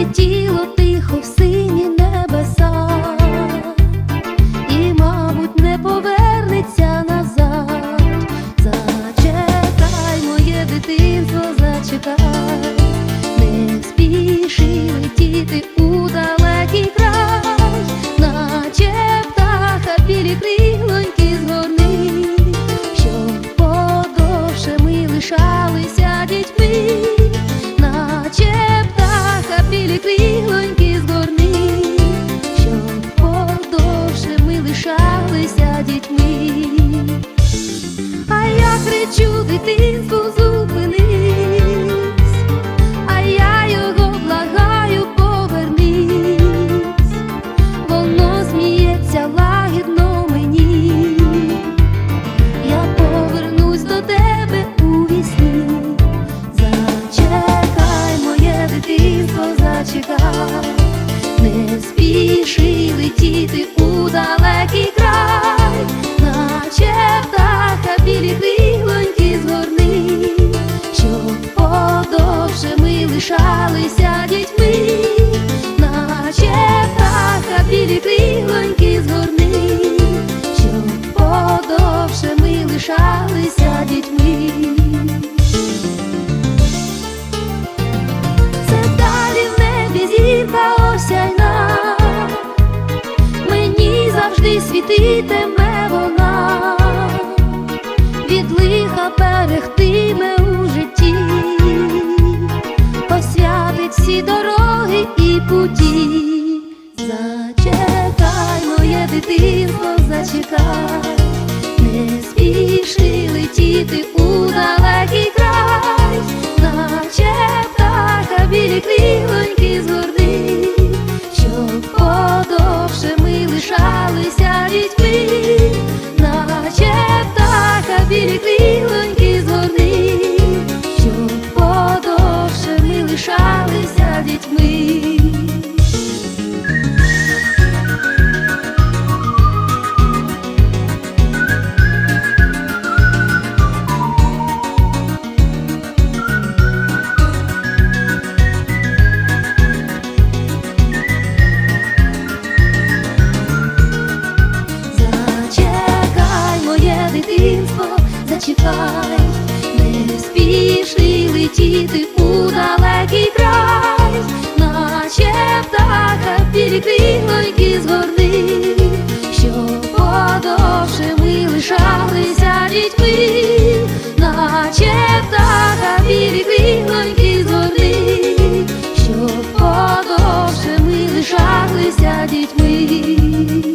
Летіло тихо в сині небеса, і, мабуть, не повернеться назад. Зачекай, моє дитинство, зачекай, не спіши летіти удалено. Дитинство зупинись, лишалися дітьми, наче птаха білі крилоньки згорни, щоб подовше ми лишалися дітьми. Це далі в небі зірка мені завжди світитиме всі дороги і путі. Зачекай, моє дитинство, зачекай, не спіши летіти у далекий край, наче птаха білі крилоньки згорни, чекай, не спіши летіти у далекий край, наче птаха перекріноньки з горни, що подовше ми лишалися дітьми, наче птаха перекріноньки з горни, що подовше ми лишалися дітьми.